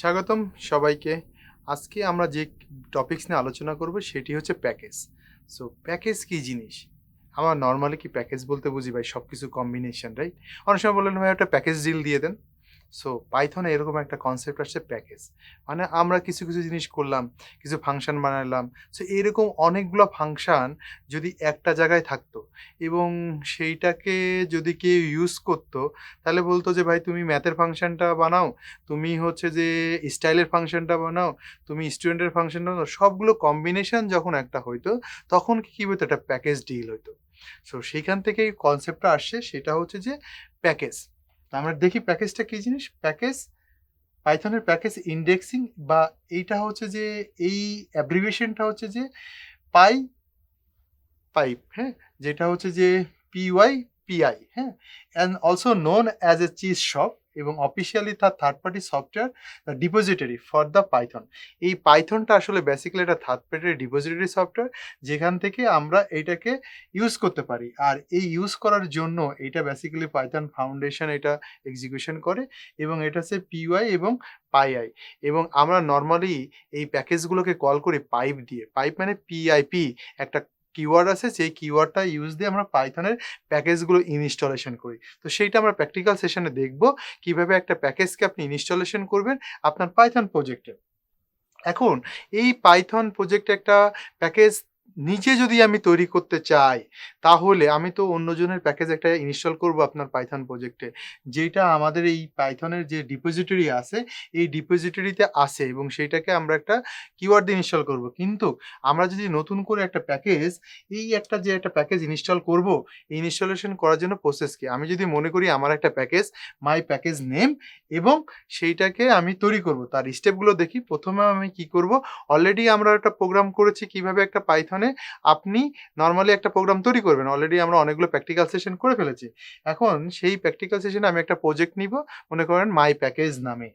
স্বাগতম সবাইকে। আজকে আমরা যে টপিকস নিয়ে আলোচনা করব সেটি হচ্ছে প্যাকেজ সো প্যাকেজ কী জিনিস? আমার নর্মালি কি প্যাকেজ বলতে বুঝি ভাই? সব কিছু কম্বিনেশন রাইট অনেক সময় বললেন, ভাই, একটা প্যাকেজ ডিল দিয়ে দেন। সো পাইথনে এরকম একটা কনসেপ্ট আসছে প্যাকেজ মানে আমরা কিছু কিছু জিনিস করলাম, কিছু ফাংশন বানালাম। সো এরকম অনেকগুলো ফাংশন যদি একটা জায়গায় থাকতো এবং সেইটাকে যদি কেউ ইউজ করতো, তাহলে বলতো যে, ভাই, তুমি ম্যাথের ফাংশনটা বানাও, তুমি হচ্ছে যে স্টাইলের ফাংশনটা বানাও, তুমি স্টুডেন্টের ফাংশনটা বানাও। সবগুলো কম্বিনেশন যখন একটা হইতো, তখন কি হতো একটা প্যাকেজ ডিল হইতো। সো সেইখান থেকেই কনসেপ্টটা আসছে, সেটা হচ্ছে যে প্যাকেজ আমরা দেখি প্যাকেজটা কী জিনিস? প্যাকেজ, পাইথনের প্যাকেজ ইন্ডেক্সিং বা এইটা হচ্ছে যে, এই অ্যাব্রিভিয়েশনটা হচ্ছে যে পাই পাইপ হ্যাঁ? যেটা হচ্ছে যে পিওয়াই পিআই হ্যাঁ? And also known as a cheese shop এবং অফিসিয়ালি তার third party software depository for the Python এই পাইথনটা আসলে বেসিক্যালি একটা থার্ড পার্টি ডিপোজিটরি সফটওয়্যার যেখান থেকে আমরা এইটাকে ইউজ করতে পারি। আর এই ইউজ করার জন্য এটা বেসিক্যালি পাইথন ফাউন্ডেশন এটা এক্সিকিউশন করে এবং এটা হচ্ছে পিওয়াই এবং পাইআই এবং আমরা নর্মালি এই প্যাকেজগুলোকে কল করি পাইপ দিয়ে। পাইপ মানে পিআইপি একটা কিওয়ার্ড আছে সেই কিওয়ার্ডটা ইউজ দিয়ে আমরা পাইথনের প্যাকেজগুলো ইনস্টলেশন করি। তো সেইটা আমরা প্র্যাকটিক্যাল সেশনে দেখব, কীভাবে একটা প্যাকেজকে আপনি ইনস্টলেশন করবেন আপনার পাইথন প্রজেক্টে এখন, এই পাইথন প্রজেক্টে একটা প্যাকেজ নিজে যদি আমি তৈরি করতে চাই, তাহলে আমি তো অন্যজনের প্যাকেজ একটা ইনস্টল করব আপনার পাইথন প্রজেক্টে যেটা আমাদের এই পাইথনের যে ডিপোজিটরি আছে, এই ডিপোজিটরিতে আসে এবং সেইটাকে আমরা একটা কিওয়ার্ড দিয়ে ইনস্টল করব। কিন্তু আমরা যদি নতুন করে একটা প্যাকেজ এই একটা যে একটা প্যাকেজ ইনস্টল করব, এই ইনস্টলেশন করার জন্য প্রসেস কি? আমি যদি মনে করি আমার একটা প্যাকেজ মাই প্যাকেজ নেম এবং সেইটাকে আমি তৈরি করব, তার স্টেপগুলো দেখি। প্রথমে আমি কি করব? অলরেডি আমরা একটা প্রোগ্রাম করেছি কীভাবে একটা পাইথনে আপনি নর্মালি একটা প্রোগ্রাম তৈরি করবেন। অলরেডি আমরা অনেকগুলো প্র্যাকটিক্যাল সেশন করে ফেলেছি। এখন সেই প্র্যাকটিক্যাল সেশনে আমি একটা প্রজেক্ট নিব। মনে করেন মাই প্যাকেজ নামে।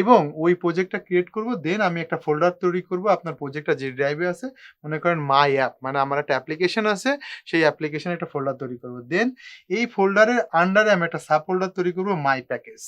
এবং ওই প্রজেক্টটা ক্রিয়েট করব দেন আমি একটা ফোল্ডার তৈরি করব, আপনার প্রজেক্টটা যে ড্রাইভে আছে, মনে করেন মাই অ্যাপ মানে আমার একটা অ্যাপ্লিকেশন আছে, সেই অ্যাপ্লিকেশনে একটা ফোল্ডার তৈরি করব। দেন এই ফোল্ডারের আন্ডারে আমি একটা সাব ফোল্ডার তৈরি করব মাই প্যাকেজ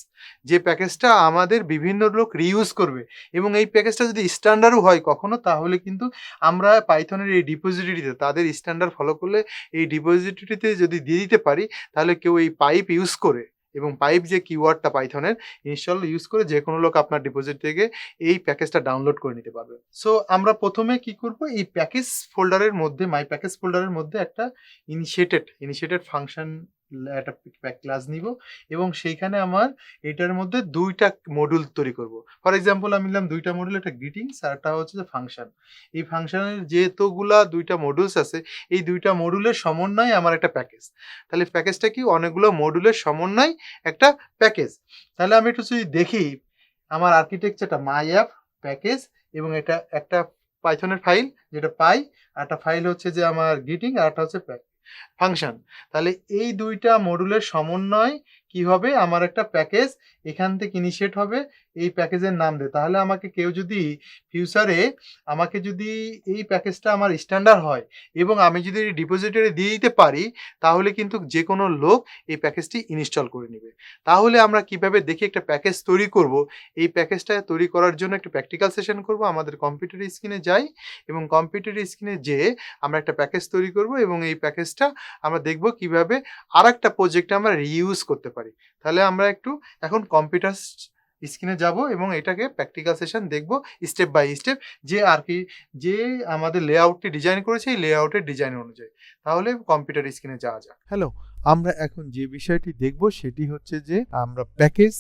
যে প্যাকেজটা আমাদের বিভিন্ন লোক রিইউজ করবে, এবং এই প্যাকেজটা যদি স্ট্যান্ডার্ডও হয় কখনো, তাহলে কিন্তু আমরা পাইথনের এই ডিপোজিটরিতে তাদের স্ট্যান্ডার্ড ফলো করলে এই ডিপোজিটরিতে যদি দিয়ে দিতে পারি, তাহলে কেউ এই পাইপ ইউজ করে। এবং পাইপ যে কিওয়ার্ডটা পাইথনের ইনস্টল ইউজ করে যে কোনো লোক আপনার ডিপোজিট থেকে এই প্যাকেজটা ডাউনলোড করে নিতে পারবে। সো আমরা প্রথমে কি করব? এই প্যাকেজ ফোল্ডারের মধ্যে মাই প্যাকেজ ফোল্ডারের মধ্যে একটা ইনিশিয়েটেড ইনিশিয়েটেড ফাংশন একটা ক্লাস নিব এবং সেইখানে আমার এটার মধ্যে দুইটা মডিউল তৈরি করব। ফর এক্সাম্পল আমি নিলাম দুইটা মডিউল একটা গ্রিটিংস আর একটা হচ্ছে যে ফাংশন এই ফাংশনের যেহেতুগুলা দুইটা মডিউলস আছে, এই দুইটা মডিউলের সমন্বয় আমার একটা প্যাকেজ তাহলে প্যাকেজটা কি? অনেকগুলো মডিউলের সমন্বয় একটা প্যাকেজ তাহলে আমি একটু যদি দেখি, আমার আর্কিটেকচারটা মাই অ্যাপ প্যাকেজ এবং এটা একটা পাইথনের ফাইল যেটা পাই, আর একটা ফাইল হচ্ছে যে আমার গ্রিটিং আর একটা হচ্ছে ফাংশন তাহলে এই দুইটা মডুলের সমন্বয় কি হবে আমার একটা প্যাকেজ এখান থেকে ইনিশিয়েট হবে। এই প্যাকেজের নাম দে তাহলে আমাকে কেউ যদি ফিউচারে আমাকে যদি এই প্যাকেজটা আমার স্ট্যান্ডার্ড হয় এবং আমি যদি ডিপোজিটরি দিয়ে দিতে পারি, তাহলে কিন্তু যে কোনো লোক এই প্যাকেজটি ইনস্টল করে নেবে। তাহলে আমরা কীভাবে দেখি একটা প্যাকেজ তৈরি করব? এই প্যাকেজটা তৈরি করার জন্য একটা প্র্যাকটিক্যাল সেশন করব। আমাদের কম্পিউটার স্ক্রিনে যাই এবং কম্পিউটার স্ক্রিনে যেয়ে আমরা একটা প্যাকেজ তৈরি করব এবং এই প্যাকেজটা আমরা দেখব কীভাবে আর একটা প্রজেক্টে আমরা রিইউজ করতে পারি। তাহলে আমরা একটু এখন কম্পিউটার স্ক্রিনে যাব এবং এটাকে প্র্যাকটিক্যাল সেশন দেখব স্টেপ বাই স্টেপ যে আর কি, যে আমাদের লেআউটটি ডিজাইন করেছে, এই লেআউটের ডিজাইন অনুযায়ী। তাহলে কম্পিউটার স্ক্রিনে যাওয়া যাক। হ্যালো আমরা এখন যে বিষয়টি দেখব সেটি হচ্ছে যে আমরা প্যাকেজ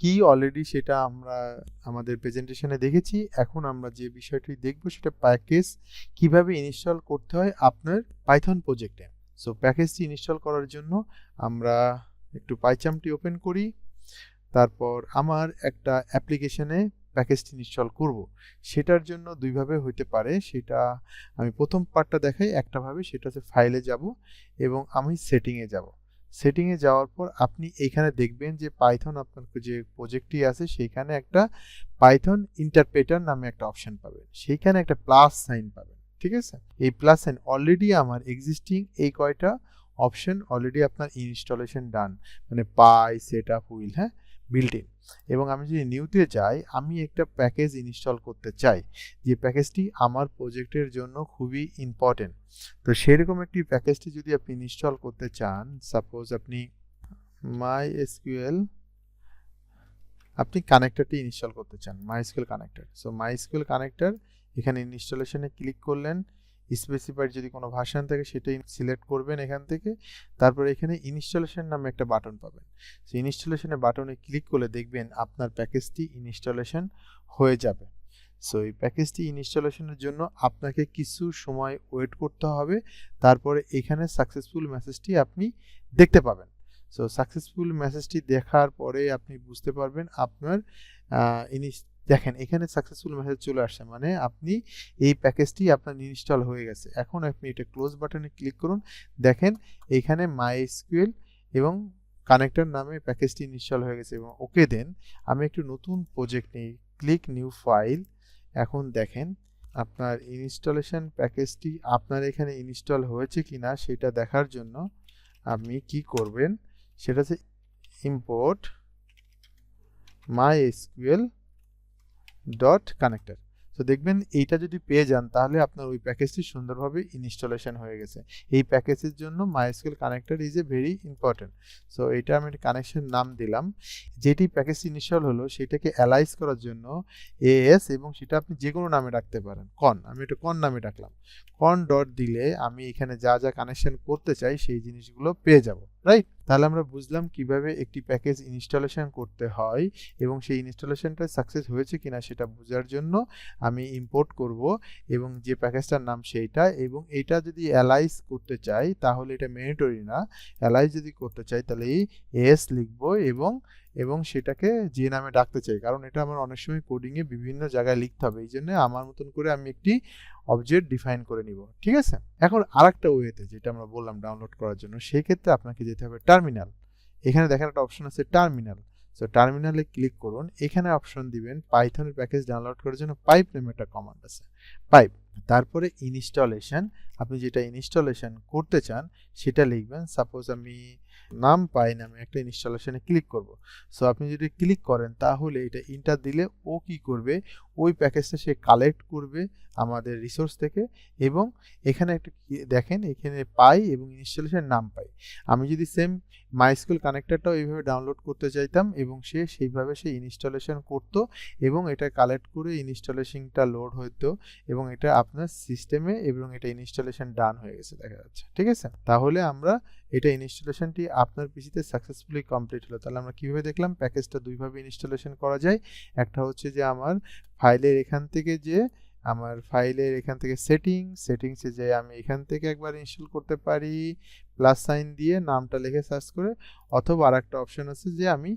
কি অলরেডি সেটা আমরা আমাদের প্রেজেন্টেশনে দেখেছি। এখন আমরা যে বিষয়টি দেখব সেটা প্যাকেজ কীভাবে ইনস্টল করতে হয় আপনার পাইথন প্রজেক্টে সো প্যাকেজটি ইনস্টল করার জন্য আমরা একটু পাইচামটি ওপেন করি। তারপর আমার একটা অ্যাপ্লিকেশনে প্যাকেজটি ইনস্টল করব। সেটার জন্য দুইভাবে হইতে পারে। সেটা আমি প্রথম পার্টটা দেখাই একটাভাবে সেটা হচ্ছে ফাইলে যাব এবং আমি সেটিংয়ে যাব। সেটিংয়ে যাওয়ার পর আপনি এইখানে দেখবেন যে পাইথন আপনার যে প্রজেক্টটি আছে সেইখানে একটা পাইথন ইন্টারপ্রেটার নামে একটা অপশান পাবেন। সেইখানে একটা প্লাস সাইন পাবেন, ঠিক আছে? এই প্লাস সাইন অলরেডি আমার এক্সিস্টিং এই কয়টা অপশন অলরেডি আপনার ইনস্টলেশন ডান মানে পাই সেট আপ উইল হ্যাঁ? বিল্ট ইন এবং আমি যদি নিউতে যাই, আমি একটা প্যাকেজ ইনস্টল করতে চাই। যে প্যাকেজটি আমার প্রজেক্টের জন্য খুবই ইম্পর্টেন্ট তো সেরকম একটি প্যাকেজটি যদি আপনি ইনস্টল করতে চান সাপোজ আপনি মাই এসকিউএল আপনি কানেক্টারটি ইনস্টল করতে চান MySQL connector so MySQL connector এখানে ইনস্টলেশনে ক্লিক করলেন। স্পেসিফাইড যদি কোনো ভাষণ থাকে সেটাই সিলেক্ট করবেন এখান থেকে। তারপর এখানে ইনস্টলেশন নামে একটা বাটন পাবেন। সেই ইনস্টলেশনের বাটনে ক্লিক করলে দেখবেন আপনার প্যাকেজটি ইনস্টলেশন হয়ে যাবে। সো এই প্যাকেজটি ইনস্টলেশনের জন্য আপনাকে কিছু সময় ওয়েট করতে হবে। তারপরে এখানে সাকসেসফুল মেসেজটি আপনি দেখতে পাবেন। সো সাকসেসফুল মেসেজটি দেখার পরে আপনি বুঝতে পারবেন আপনার ইনিস দেখেন, এখানে সাকসেসফুল মেসেজ চলে আসছে মানে আপনি এই প্যাকেজটি আপনার ইনস্টল হয়ে গেছে। এখন আপনি এটা ক্লোজ বাটনে ক্লিক করুন। দেখেন, এখানে মাই এসকিউএল এবং কানেক্টর নামে প্যাকেজটি ইনস্টল হয়ে গেছে এবং ওকে দেন আমি একটু নতুন প্রজেক্ট নিই। ক্লিক নিউ ফাইল এখন দেখেন, আপনার ইনস্টলেশন প্যাকেজটি আপনার এখানে ইনস্টল হয়েছে কি না সেটা দেখার জন্য আপনি কি করবেন? সেটা হচ্ছে ইম্পোর্ট মাই এসকিউএল ডট কানেক্টর তো দেখবেন এইটা যদি পেয়ে যান, তাহলে আপনার ওই প্যাকেজটি সুন্দরভাবে ইনস্টলেশন হয়ে গেছে। এই প্যাকেজের জন্য MySQL connector is a very important so এটা আমি একটা কানেকশন নাম দিলাম। যেটি প্যাকেজ ইনস্টল হলো, সেটাকে অ্যালাইজ করার জন্য এএস এবং সেটা আপনি যে কোনো নামে রাখতে পারেন। কন আমি এটা কন নামে রাখলাম। কন ডট দিলে আমি এখানে যা যা কানেকশন করতে চাই, সেই জিনিসগুলো পেয়ে যাব। রাইট তাহলে আমরা বুঝলাম কীভাবে একটি প্যাকেজ ইনস্টলেশন করতে হয় এবং সেই ইনস্টলেশনটা সাকসেস হয়েছে কিনা সেটা বোঝার জন্য আমি ইম্পোর্ট করব এবং যে প্যাকেজটার নাম সেইটা এবং এটা যদি অ্যালাইজ করতে চাই, তাহলে এটা মেনিটরি না। অ্যালাইজ যদি করতে চাই, তাহলে এই এস লিখব এবং এবং সেটাকে যে নামে ডাকতে চাই। কারণ এটা আমার অনেক সময় কোডিংয়ে বিভিন্ন জায়গায় লিখতে হবে। এই জন্য আমার মতন করে আমি একটি অবজেক্ট ডিফাইন করে নিব। ঠিক আছে? এখন আর একটা ওয়েতে যেটা আমরা বললাম ডাউনলোড করার জন্য সেই ক্ষেত্রে আপনাকে যেতে হবে টার্মিনাল এখানে দেখার একটা অপশন আছে টার্মিনাল সো টার্মিনালে ক্লিক করুন। এখানে অপশন দিবেন পাইথনের প্যাকেজ ডাউনলোড করার জন্য পাইপ নামে একটা কমান্ড আছে। পাইপ তারপরে ইনস্টলেশন আপনি যেটা ইনস্টলেশন করতে চান, সেটা লিখবেন সাপোজ আমি নাম পাই নামে একটা ইনস্টলেশনে ক্লিক করব। সো আপনি যদি ক্লিক করেন, তাহলে এটা ইন্টার দিলে ও কি করবে? ওই প্যাকেজটা সে কালেক্ট করবে আমাদের রিসোর্স থেকে এবং এখানে একটা দেখেন এখানে পাই এবং ইনস্টলেশন নাম পাই। আমি যদি সেম মাইস্কুল কানেক্টরটাও এইভাবে ডাউনলোড করতে চাইতাম এবং সে সেইভাবে সে ইনস্টলেশন করতো এবং এটা কালেক্ট করে ইনস্টলেশনটা লোড হতো এবং এটা আপনার সিস্টেমে এবং এটা ইনস্টলেশন ডান হয়ে গেছে, দেখা যাচ্ছে। ঠিক আছে? তাহলে আমরা এটা ইনস্টলেশনটি আপনার পিসিতে সাকসেসফুলি কমপ্লিট হলো। তাহলে আমরা কীভাবে দেখলাম? প্যাকেজটা দুইভাবে ইনস্টলেশন করা যায়। একটা হচ্ছে যে আমার ফাইলের এখান থেকে যে, আমার ফাইলের এখান থেকে সেটিং সেটিংসে যে আমি এখান থেকে একবার ইনস্টল করতে পারি প্লাস সাইন দিয়ে নামটা লিখে সার্চ করে, অথবা আর একটা অপশন আছে যে আমি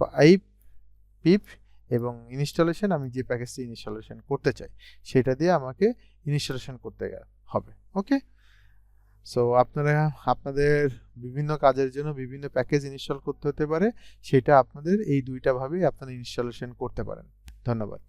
পাইপ পিপ এবং ইনস্টলেশন আমি যে প্যাকেজটি ইনস্টলেশন করতে চাই, সেটা দিয়ে আমাকে ইনস্টলেশন করতে হবে ওকে সো আপনারা, আপনাদের বিভিন্ন কাজের জন্য বিভিন্ন প্যাকেজ ইনস্টল করতে হতে পারে, সেটা আপনাদের এই দুইটাভাবেই আপনারা ইনস্টলেশন করতে পারেন। ধন্যবাদ।